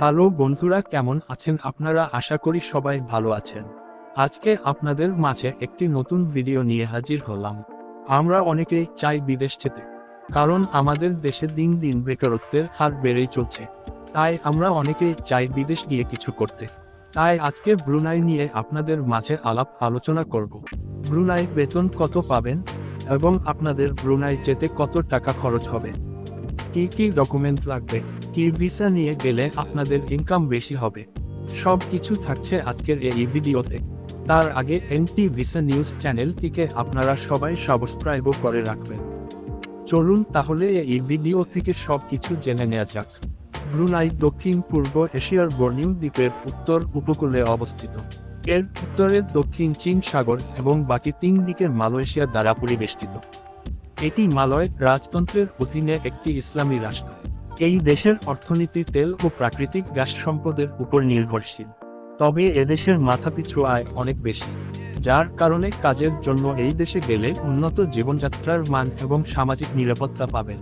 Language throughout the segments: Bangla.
হ্যালো বন্ধুরা, কেমন আছেন আপনারা? আশা করি সবাই ভালো আছেন। আজকে আপনাদের মাঝে একটি নতুন ভিডিও নিয়ে হাজির হলাম। আমরা অনেকেই চাই বিদেশ যেতে, কারণ আমাদের দেশে দিন দিন বেকারত্বের হার বেড়েই চলছে। তাই আমরা অনেকেই চাই বিদেশ গিয়ে কিছু করতে। তাই আজকে ব্রুনাই নিয়ে আপনাদের মাঝে আলাপ আলোচনা করব। ব্রুনাই, বেতন কত পাবেন? এবং আপনাদের ব্রুনাই যেতে কত টাকা খরচ হবে? কি কি ডকুমেন্ট লাগবে? কি ভিসা নিয়ে গেলে আপনাদের ইনকাম বেশি হবে। সব কিছু থাকছে আজকের এই ভিডিওতে। তার আগে এনটি ভিসা নিউজ চ্যানেলটিকে আপনারা সবাই সাবস্ক্রাইবও করে রাখবেন। চলুন তাহলে এই ভিডিও থেকে সব কিছু জেনে নেওয়া যাক। ব্রুনাই দক্ষিণ পূর্ব এশিয়ার বর্নিউ দ্বীপের উত্তর উপকূলে অবস্থিত। এর উত্তরে দক্ষিণ চীন সাগর এবং বাকি তিন দিকের মালয়েশিয়া দ্বারা পরিবেষ্টিত। এটি মালয় রাজতন্ত্রের অধীনে একটি ইসলামী রাষ্ট্র। এই দেশের অর্থনীতি তেল ও প্রাকৃতিক গ্যাস সম্পদের উপর নির্ভরশীল। তবে এদেশের মাথাপিছু আয় অনেক বেশি, যার কারণে কাজের জন্য এই দেশে গেলে উন্নত জীবনযাত্রার মান এবং সামাজিক নিরাপত্তা পাবেন।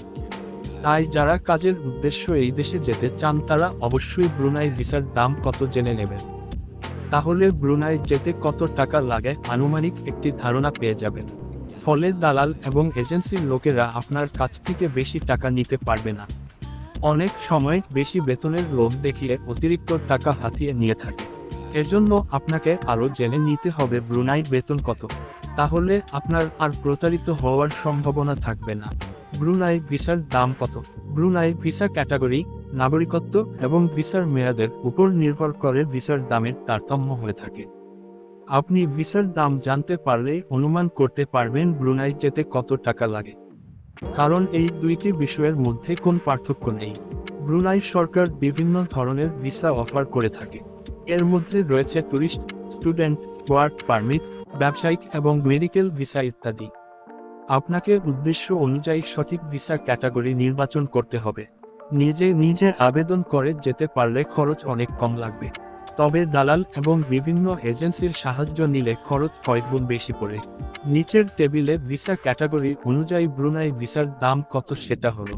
তাই যারা কাজের উদ্দেশ্য এই দেশে যেতে চান, তারা অবশ্যই ব্রুনাই ভিসার দাম কত জেনে নেবেন। তাহলে ব্রুনাই যেতে কত টাকা লাগে আনুমানিক একটি ধারণা পেয়ে যাবেন। ফলে দালাল এবং এজেন্সির লোকেরা আপনার কাছ থেকে বেশি টাকা নিতে পারবে না। অনেক সময় বেশি বেতনের লোভ দেখিয়ে অতিরিক্ত টাকা হাতিয়ে নিয়ে থাকে। এজন্য আপনাকে আরও জেনে নিতে হবে ব্রুনাই বেতন কত। তাহলে আপনার আর প্রতারিত হওয়ার সম্ভাবনা থাকবে না। ব্রুনাই ভিসার দাম কত। ব্রুনাই ভিসা ক্যাটাগরি, নাগরিকত্ব এবং ভিসার মেয়াদের উপর নির্ভর করে ভিসার দামের তারতম্য হয়ে থাকে। আপনি ভিসার দাম জানতে পারলে অনুমান করতে পারবেন ব্রুনাই যেতে কত টাকা লাগে। কারণ এই দুইটি বিষয়ের মধ্যে কোন পার্থক্য নেই। ব্রুনাই সরকার বিভিন্ন ধরনের ভিসা অফার করে থাকে। এর মধ্যে রয়েছে ট্যুরিস্ট স্টুডেন্ট, ওয়ার্ক পারমিট, ব্যবসায়িক এবং মেডিকেল ভিসা ইত্যাদি। আপনাকে উদ্দেশ্য অনুযায়ী সঠিক ভিসা ক্যাটাগরি নির্বাচন করতে হবে। নিজে নিজে আবেদন করে যেতে পারলে খরচ অনেক কম লাগবে। তবে দালাল এবং বিভিন্ন এজেন্সির সাহায্য নিলে খরচ কয়েকগুণ বেশি পড়ে। নিচের টেবিলে ভিসা ক্যাটাগরি অনুযায়ী ব্রুনাই ভিসার দাম কত সেটা হলো।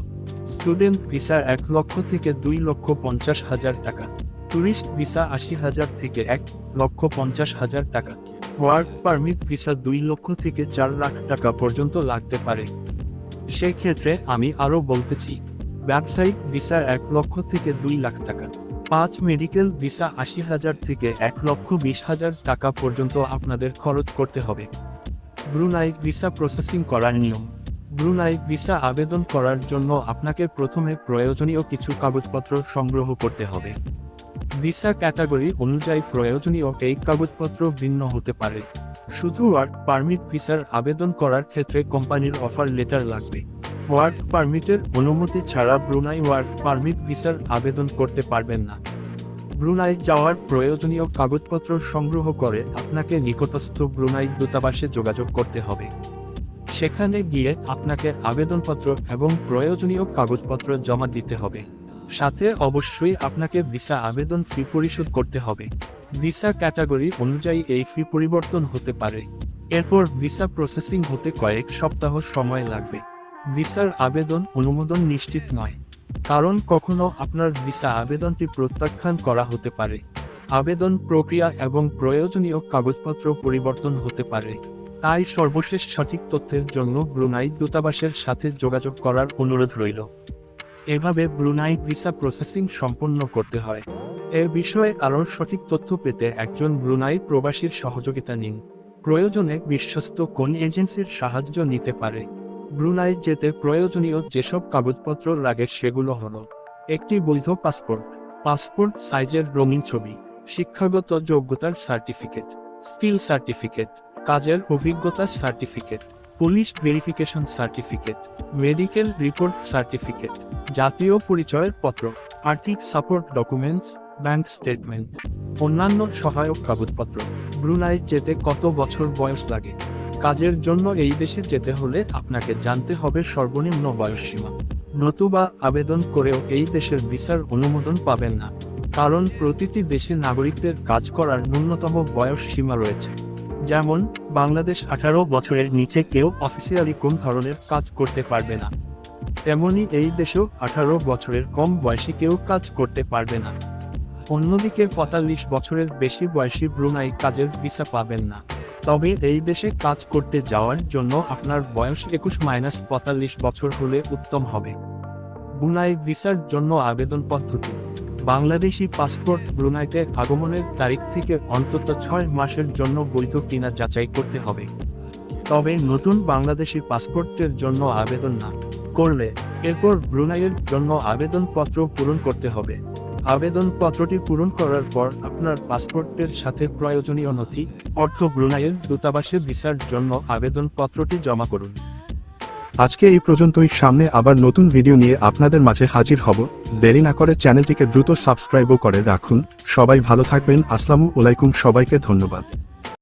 স্টুডেন্ট ভিসা এক লক্ষ থেকে দুই লক্ষ পঞ্চাশ হাজার টাকা। ট্যুরিস্ট ভিসা আশি হাজার থেকে এক লক্ষ পঞ্চাশ হাজার টাকা। ওয়ার্ক পারমিট ভিসা দুই লক্ষ থেকে চার লাখ টাকা পর্যন্ত লাগতে পারে। সেক্ষেত্রে আমি আরও বলতেছি ব্যবসায়িক ভিসা এক লক্ষ থেকে দুই লাখ টাকা। পাঁচ মেডিকেল ভিসা আশি হাজার থেকে এক লক্ষ বিশ হাজার টাকা পর্যন্ত আপনাদের খরচ করতে হবে। ব্রুনাই ভিসা প্রসেসিং করার নিয়ম। ব্রুনাই ভিসা আবেদন করার জন্য আপনাকে প্রথমে প্রয়োজনীয় কিছু কাগজপত্র সংগ্রহ করতে হবে। ভিসা ক্যাটাগরি অনুযায়ী প্রয়োজনীয় এই কাগজপত্র ভিন্ন হতে পারে। শুধু ওয়ার্ক পারমিট ভিসার আবেদন করার ক্ষেত্রে কোম্পানির অফার লেটার লাগবে। ওয়ার্ক পারমিটের অনুমতি ছাড়া ব্রুনাই ওয়ার্ক পারমিট ভিসার আবেদন করতে পারবেন না। ব্রুনাই যাওয়ার প্রয়োজনীয় কাগজপত্র সংগ্রহ করে আপনাকে নিকটস্থ ব্রুনাই দূতাবাসে যোগাযোগ করতে হবে। সেখানে গিয়ে আপনাকে আবেদনপত্র এবং প্রয়োজনীয় কাগজপত্র জমা দিতে হবে। সাথে অবশ্যই আপনাকে ভিসা আবেদন ফি পরিশোধ করতে হবে। ভিসা ক্যাটাগরি অনুযায়ী এই ফি পরিবর্তন হতে পারে। এরপর ভিসা প্রসেসিং হতে কয়েক সপ্তাহ সময় লাগবে। ভিসার আবেদন অনুমোদন নিশ্চিত নয়। কারণ কখনো আপনার ভিসা আবেদনটি প্রত্যাখ্যান করা হতে পারে। আবেদন প্রক্রিয়া এবং প্রয়োজনীয় কাগজপত্র পরিবর্তন হতে পারে। তাই সর্বশেষ সঠিক তথ্যের জন্য ব্রুনাই দূতাবাসের সাথে যোগাযোগ করার অনুরোধ রইল। এভাবে ব্রুনাই ভিসা প্রসেসিং সম্পন্ন করতে হয়। এ বিষয়ে আরও সঠিক তথ্য পেতে একজন ব্রুনাই প্রবাসীর সহযোগিতা নিন। প্রয়োজনে বিশ্বস্ত কোন এজেন্সির সাহায্য নিতে পারে। ব্রুনাই যেতে প্রয়োজনীয় যেসব কাগজপত্র লাগে সেগুলো হলো একটি বৈধ পাসপোর্ট পাসপোর্ট সাইজের রঙিন ছবি, শিক্ষাগত যোগ্যতার সার্টিফিকেট, স্কিল সার্টিফিকেট, কাজের অভিজ্ঞতার certificate, police verification certificate, medical report certificate, জাতীয় পরিচয়ের পত্র, আর্থিক সাপোর্ট ডকুমেন্টস, ব্যাংক স্টেটমেন্ট। অন্যান্য সহায়ক কাগজপত্র, ব্রুনাই যেতে কত বছর বয়স লাগে? কাজের জন্য এই দেশে যেতে হলে আপনাকে জানতে হবে সর্বনিম্ন বয়সসীমা নতুবা আবেদন করেও এই দেশের ভিসার অনুমোদন পাবেন না। কারণ প্রতিটি দেশে নাগরিকদের কাজ করার ন্যূনতম বয়স সীমা রয়েছে। যেমন, বাংলাদেশ আঠারো বছরের নিচে কেউ অফিসিয়ালি কোন ধরনের কাজ করতে পারবে না। তেমনি এই দেশেও আঠারো বছরের কম বয়সী কেউ কাজ করতে পারবে না। অন্যদিকে পঁয়তাল্লিশ বছরের বেশি বয়সী ব্রুনাই কাজের ভিসা পাবেন না। তবে এই দেশে কাজ করতে যাওয়ার জন্য আপনার বয়স একুশ মাইনাস পঁয়তাল্লিশ বছর হলে উত্তম হবে। ব্রুনাই ভিসার জন্য আবেদন পদ্ধতি। বাংলাদেশি পাসপোর্ট ব্রুনাইতে আগমনের তারিখ থেকে অন্তত ছয় মাসের জন্য বৈধ কিনা যাচাই করতে হবে। তবে নতুন বাংলাদেশি পাসপোর্টের জন্য আবেদন না করলে এরপর ব্রুনাইয়ের জন্য আবেদনপত্র পূরণ করতে হবে। আবেদনপত্রটি পূরণ করার পর আপনার পাসপোর্টের সাথে প্রয়োজনীয় নথি, অর্থ ব্রুনাইয়ের দূতাবাসে ভিসার জন্য আবেদনপত্রটি জমা করুন। আজকে এই পর্যন্তই, সামনে আবার নতুন ভিডিও নিয়ে আপনাদের মাঝে হাজির হব। দেরি না করে চ্যানেলটিকে দ্রুত সাবস্ক্রাইবও করে রাখুন। সবাই ভালো থাকবেন। আসসালামু আলাইকুম। সবাইকে ধন্যবাদ।